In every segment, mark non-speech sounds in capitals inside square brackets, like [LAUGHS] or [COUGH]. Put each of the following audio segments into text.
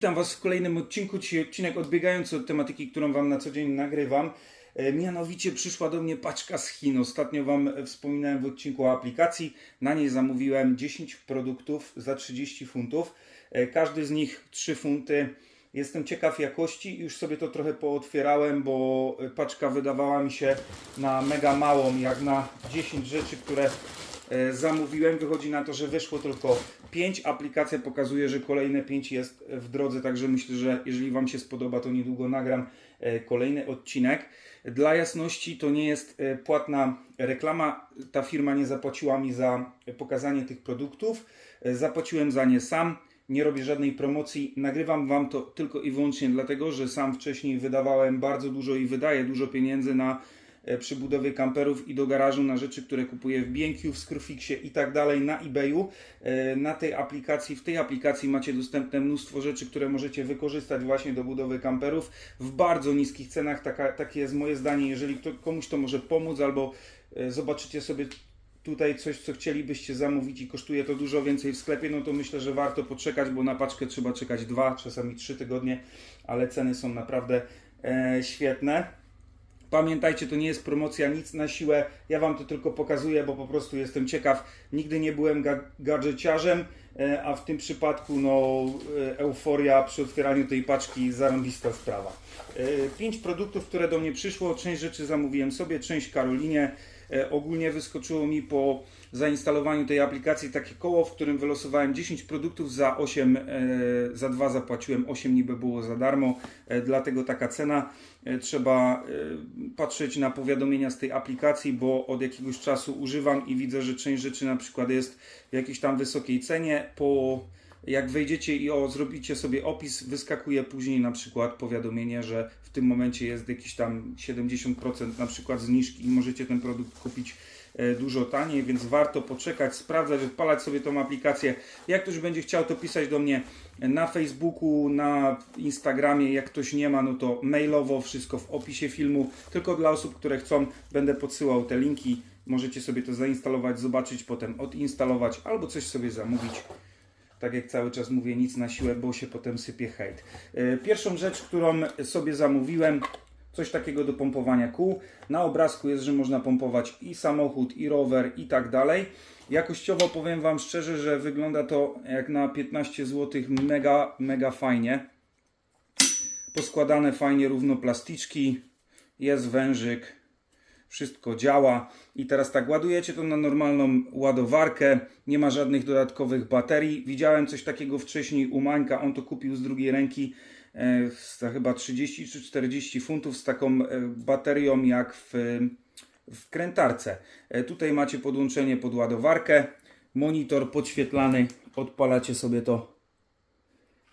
Witam Was w kolejnym odcinku. Dzisiaj odcinek odbiegający od tematyki, którą Wam na co dzień nagrywam. E, Mianowicie przyszła do mnie paczka z Chin. Ostatnio Wam wspominałem w odcinku o aplikacji. Na niej zamówiłem 10 produktów za 30 funtów. E, Każdy z nich 3 funty. Jestem ciekaw jakości. Już sobie to trochę pootwierałem, bo paczka wydawała mi się na mega małą, jak na 10 rzeczy, które zamówiłem. Wychodzi na to, że wyszło tylko 5. Aplikacja pokazuje, że kolejne 5 jest w drodze, także myślę, że jeżeli Wam się spodoba, to niedługo nagram e, kolejny odcinek. Dla jasności to nie jest e, płatna reklama. Ta firma nie zapłaciła mi za pokazanie tych produktów. E, Zapłaciłem za nie sam. Nie robię żadnej promocji. Nagrywam Wam to tylko i wyłącznie dlatego, że sam wcześniej wydawałem bardzo dużo i wydaję dużo pieniędzy na e, przy budowie kamperów i do garażu na rzeczy, które kupuję w BNQ, w Screwfixie i tak dalej na eBayu. E, Na tej aplikacji, w tej aplikacji macie dostępne mnóstwo rzeczy, które możecie wykorzystać właśnie do budowy kamperów w bardzo niskich cenach. Taka, takie jest moje zdanie. Jeżeli komuś to może pomóc albo e, zobaczycie sobie tutaj coś, co chcielibyście zamówić i kosztuje to dużo więcej w sklepie, no to myślę, że warto poczekać, bo na paczkę trzeba czekać dwa, czasami trzy tygodnie, ale ceny są naprawdę e, świetne. Pamiętajcie, to nie jest promocja, nic na siłę. Ja Wam to tylko pokazuję, bo po prostu jestem ciekaw. Nigdy nie byłem ga- gadżeciarzem, e, a w tym przypadku no, e, euforia przy otwieraniu tej paczki, zarąbista sprawa. E, Pięć produktów, które do mnie przyszło. Część rzeczy zamówiłem sobie, część Karolinie. Ogólnie wyskoczyło mi po zainstalowaniu tej aplikacji takie koło, w którym wylosowałem 10 produktów za 8, e, za 2 zapłaciłem 8, niby było za darmo, e, dlatego taka cena. E, Trzeba patrzeć na powiadomienia z tej aplikacji, bo od jakiegoś czasu używam i widzę, że część rzeczy na przykład jest w jakiejś tam wysokiej cenie. Po jak wejdziecie i o, zrobicie sobie opis, wyskakuje później na przykład powiadomienie, że w tym momencie jest jakiś tam 70% na przykład zniżki i możecie ten produkt kupić e, dużo taniej, więc warto poczekać, sprawdzać, odpalać sobie tą aplikację. Jak ktoś będzie chciał, to pisać do mnie na Facebooku, na Instagramie. Jak ktoś nie ma, no to mailowo, wszystko w opisie filmu. Tylko dla osób, które chcą, będę podsyłał te linki. Możecie sobie to zainstalować, zobaczyć, potem odinstalować albo coś sobie zamówić. Tak jak cały czas mówię, nic na siłę, bo się potem sypie hejt. E, Pierwszą rzecz, którą sobie zamówiłem, coś takiego do pompowania kół. Na obrazku jest, że można pompować i samochód, i rower, i tak dalej. Jakościowo powiem Wam szczerze, że wygląda to jak na 15 zł mega, mega fajnie. Poskładane fajnie równo plasticzki, jest wężyk, wszystko działa. I teraz tak, ładujecie to na normalną ładowarkę, nie ma żadnych dodatkowych baterii. Widziałem coś takiego wcześniej u Mańka, on to kupił z drugiej ręki e, za chyba 30 czy 40 funtów z taką e, baterią jak w, w krętarce. E, Tutaj macie podłączenie pod ładowarkę, monitor podświetlany, odpalacie sobie to,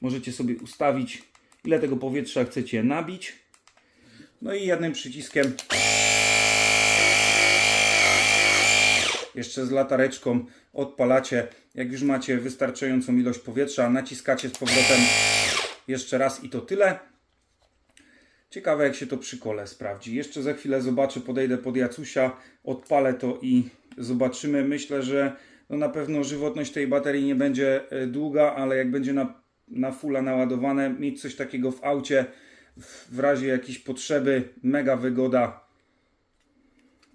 możecie sobie ustawić ile tego powietrza chcecie nabić. No i jednym przyciskiem jeszcze z latareczką odpalacie. Jak już macie wystarczającą ilość powietrza, naciskacie z powrotem jeszcze raz i to tyle. Ciekawe jak się to przy kole sprawdzi. Jeszcze za chwilę zobaczę, podejdę pod Jacusia, odpalę to i zobaczymy. Myślę, że no na pewno żywotność tej baterii nie będzie e, długa, ale jak będzie na, na fulla naładowane, mieć coś takiego w aucie w razie jakiejś potrzeby, mega wygoda.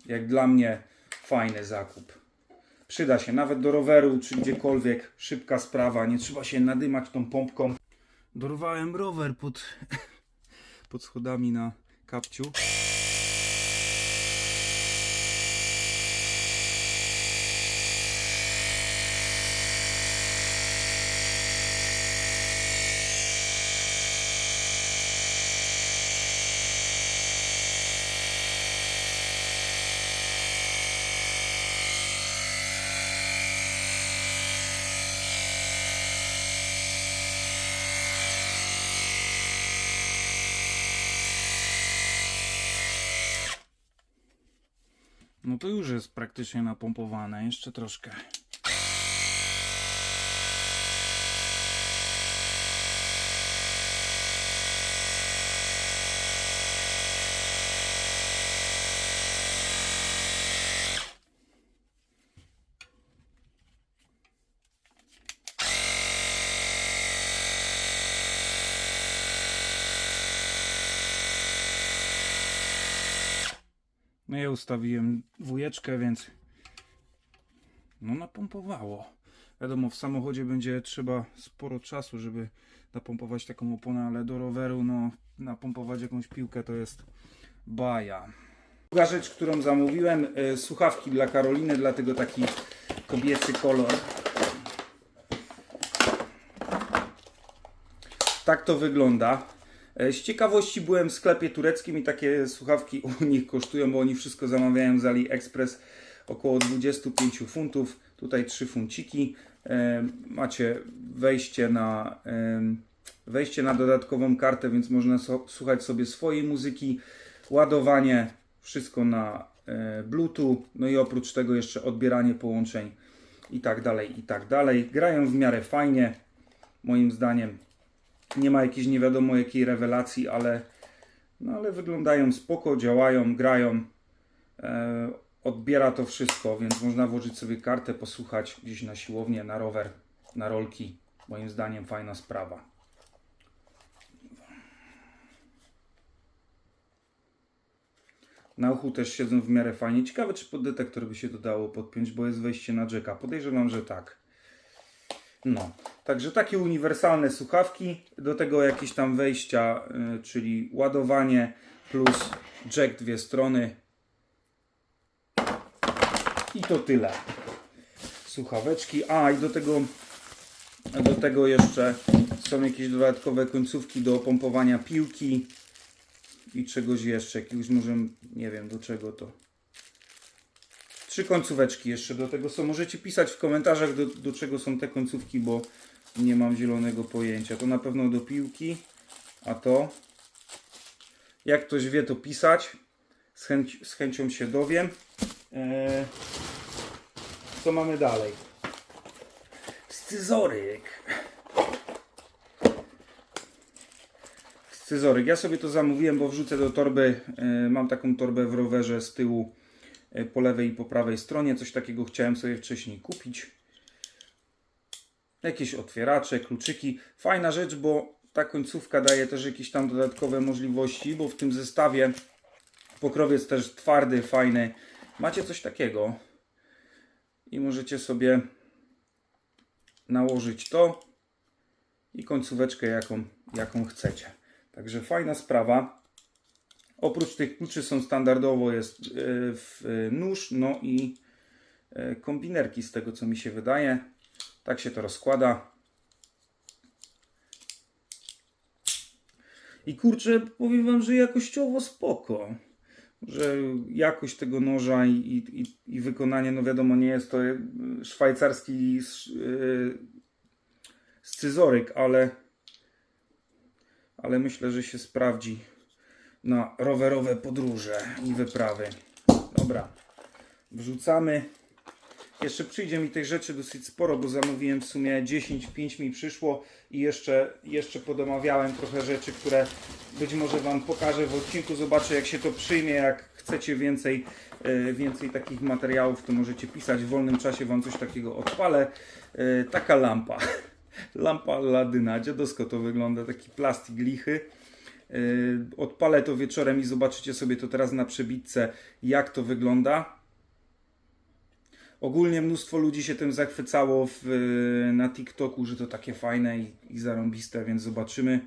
Jak dla mnie fajny zakup. Przyda się nawet do roweru czy gdziekolwiek. Szybka sprawa, nie trzeba się nadymać tą pompką. Dorwałem rower pod, [LAUGHS] pod schodami na kapciu. No to już jest praktycznie napompowane, jeszcze troszkę. No ja ustawiłem dwójeczkę, więc no napompowało. Wiadomo, w samochodzie będzie trzeba sporo czasu, żeby napompować taką oponę, ale do roweru, no napompować jakąś piłkę to jest baja. Druga rzecz, którą zamówiłem, y, słuchawki dla Karoliny, dlatego taki kobiecy kolor. Tak to wygląda. E, Z ciekawości byłem w sklepie tureckim i takie słuchawki u nich kosztują, bo oni wszystko zamawiają z AliExpress około 25 funtów. Tutaj 3 funciki. E, Macie wejście na, wejście na dodatkową kartę, więc można słuchać sobie swojej muzyki. Ładowanie, wszystko na e, Bluetooth. No i oprócz tego jeszcze odbieranie połączeń i tak dalej, i tak dalej. Grają w miarę fajnie, moim zdaniem nie ma jakiejś nie wiadomo jakiej rewelacji, ale, no ale wyglądają spoko, działają, grają. E, odbiera to wszystko, więc można włożyć sobie kartę, posłuchać gdzieś na siłownię, na rower, na rolki. Moim zdaniem fajna sprawa. Na uchu też siedzą w miarę fajnie. Ciekawe, czy pod detektor by się to dało podpiąć, bo jest wejście na jacka. Podejrzewam, że tak. No, także takie uniwersalne słuchawki, do tego jakieś tam wejścia, y, czyli ładowanie plus jack dwie strony. I to tyle. Słuchaweczki. A i do tego do tego jeszcze są jakieś dodatkowe końcówki do pompowania piłki i czegoś jeszcze, jakiegoś może nie wiem do czego to. Trzy końcóweczki jeszcze do tego są. Możecie pisać w komentarzach, do, do czego są te końcówki, bo nie mam zielonego pojęcia. To na pewno do piłki, a to. Jak ktoś wie, to pisać. Z, chęć, z chęcią się dowiem. Eee, co mamy dalej? Scyzoryk. Scyzoryk. Ja sobie to zamówiłem, bo wrzucę do torby. e, Mam taką torbę w rowerze z tyłu po lewej i po prawej stronie. Coś takiego chciałem sobie wcześniej kupić. Jakieś otwieracze, kluczyki. Fajna rzecz, bo ta końcówka daje też jakieś tam dodatkowe możliwości, bo w tym zestawie pokrowiec też twardy, fajny. Macie coś takiego i możecie sobie nałożyć to i końcóweczkę jaką, jaką chcecie. Także fajna sprawa. Oprócz tych kluczy są standardowo jest e, e, nóż, no i e, kombinerki z tego co mi się wydaje. Tak się to rozkłada. I kurczę, powiem wam, że jakościowo spoko. Że jakość tego noża i, i, i- wykonanie, no wiadomo, nie jest to szwajcarski sz- scyzoryk, ale, ale myślę, że się sprawdzi na rowerowe podróże i wyprawy. Dobra, wrzucamy. Jeszcze przyjdzie mi tych rzeczy dosyć sporo, bo zamówiłem w sumie 10, 5 mi przyszło i jeszcze, jeszcze podomawiałem trochę rzeczy, które być może Wam pokażę w odcinku. Zobaczę jak się to przyjmie, jak chcecie więcej, e, więcej takich materiałów, to możecie pisać. W wolnym czasie Wam coś takiego odpalę. E, Taka lampa. [LAUGHS] Lampa Ladyna. Dziadosko to wygląda, taki plastik lichy. Yy, Odpalę to wieczorem i zobaczycie sobie to teraz na przebitce, jak to wygląda. Ogólnie mnóstwo ludzi się tym zachwycało w, yy, na TikToku, że to takie fajne i, i zarąbiste, więc zobaczymy.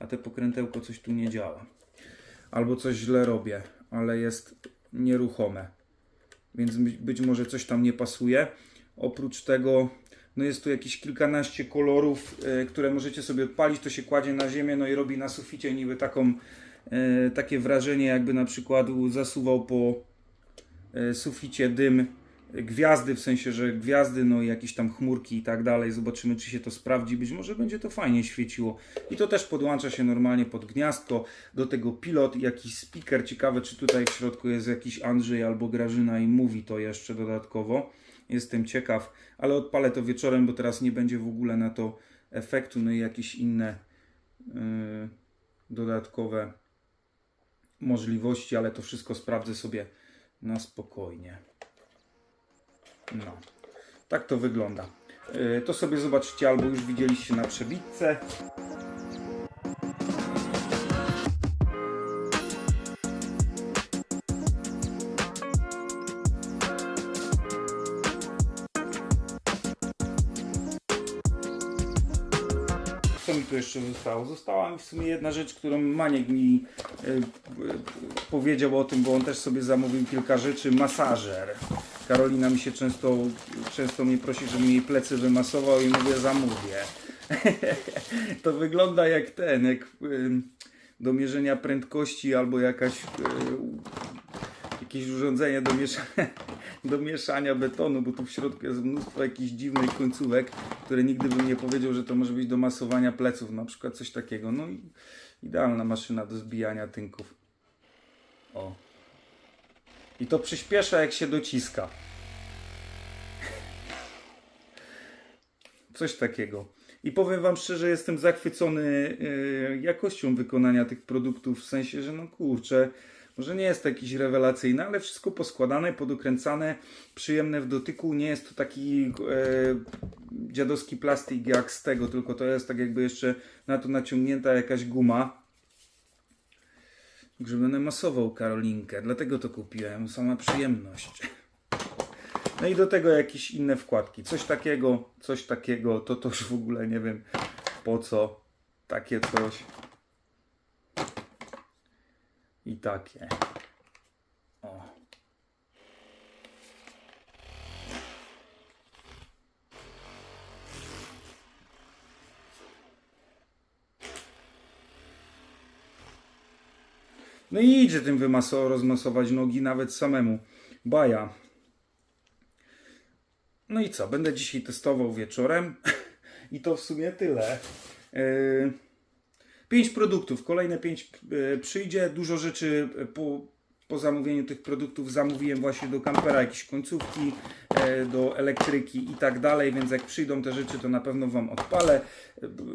A te pokrętełko coś tu nie działa. Albo coś źle robię, ale jest nieruchome. Więc być- być może coś tam nie pasuje. Oprócz tego, no jest tu jakieś kilkanaście kolorów, e, które możecie sobie odpalić. To się kładzie na ziemię, no i robi na suficie niby taką, e, takie wrażenie, jakby na przykład zasuwał po e, suficie dym gwiazdy, w sensie, że gwiazdy, no i jakieś tam chmurki i tak dalej. Zobaczymy, czy się to sprawdzi. Być może będzie to fajnie świeciło. I to też podłącza się normalnie pod gniazdko. Do tego pilot, jakiś speaker. Ciekawe, czy tutaj w środku jest jakiś Andrzej albo Grażyna i mówi to jeszcze dodatkowo. Jestem ciekaw, ale odpalę to wieczorem, bo teraz nie będzie w ogóle na to efektu. No i jakieś inne yy, dodatkowe możliwości, ale to wszystko sprawdzę sobie na spokojnie. No, tak to wygląda. Yy, To sobie zobaczycie albo już widzieliście na przebitce. Co mi tu jeszcze zostało? Została mi w sumie jedna rzecz, którą Maniek mi e, e, powiedział o tym, bo on też sobie zamówił kilka rzeczy. Masażer. Karolina mi się często, często mnie prosi, żebym jej plecy wymasował i mówię zamówię. [LAUGHS] to wygląda jak ten, jak do mierzenia prędkości albo jakaś y, jakieś urządzenie do mieszania, do mieszania betonu, bo tu w środku jest mnóstwo jakichś dziwnych końcówek, które nigdy bym nie powiedział, że to może być do masowania pleców, na przykład coś takiego. No i idealna maszyna do zbijania tynków. O. I to przyspiesza jak się dociska. Coś takiego. I powiem Wam szczerze, jestem zachwycony y, jakością wykonania tych produktów, w sensie, że no kurczę, może nie jest to jakiś rewelacyjny, ale wszystko poskładane, podokręcane, przyjemne w dotyku. Nie jest to taki e, dziadowski plastik jak z tego, tylko to jest tak jakby jeszcze na to naciągnięta jakaś guma. Że będę masował Karolinkę, dlatego to kupiłem, sama przyjemność. No i do tego jakieś inne wkładki. Coś takiego, coś takiego, to już w ogóle nie wiem po co takie coś. I takie. O. No i idzie tym wymaso rozmasować nogi nawet samemu. Baja. No i co? Będę dzisiaj testował wieczorem. [LAUGHS] I to w sumie tyle. Yy, Pięć produktów, kolejne pięć yy, przyjdzie. Dużo rzeczy po, po zamówieniu tych produktów zamówiłem właśnie do kampera, jakieś końcówki, yy, do elektryki i tak dalej, więc jak przyjdą te rzeczy, to na pewno Wam odpalę.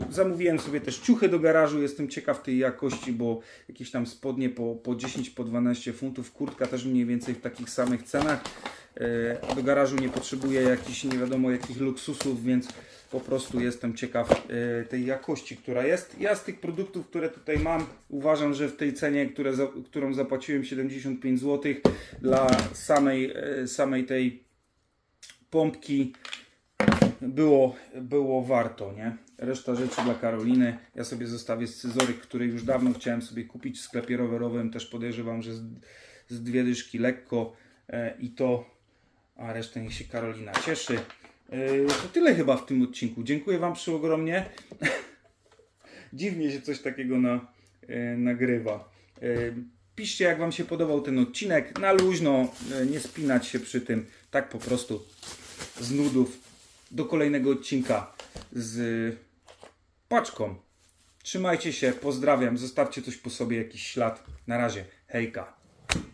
Zamówiłem sobie też ciuchy do garażu, jestem ciekaw tej jakości, bo jakieś tam spodnie po, po 10, po 12 funtów, kurtka też mniej więcej w takich samych cenach. E, Do garażu nie potrzebuję jakichś nie wiadomo jakich luksusów, więc po prostu jestem ciekaw e, tej jakości, która jest. Ja z tych produktów, które tutaj mam, uważam, że w tej cenie, które, którą zapłaciłem 75 zł dla samej, e, samej tej pompki było, było warto, nie? Reszta rzeczy dla Karoliny. Ja sobie zostawię scyzoryk, który już dawno chciałem sobie kupić w sklepie rowerowym. Też podejrzewam, że z, z dwie dyszki lekko i to, a resztę niech się Karolina cieszy. E, to tyle chyba w tym odcinku. Dziękuję Wam przeogromnie. [LAUGHS] Dziwnie się coś takiego na, e, nagrywa. E, piszcie, jak Wam się podobał ten odcinek. Na luźno, nie spinać się przy tym. Tak po prostu z nudów do kolejnego odcinka z paczką. Trzymajcie się, pozdrawiam, zostawcie coś po sobie, jakiś ślad. Na razie, hejka.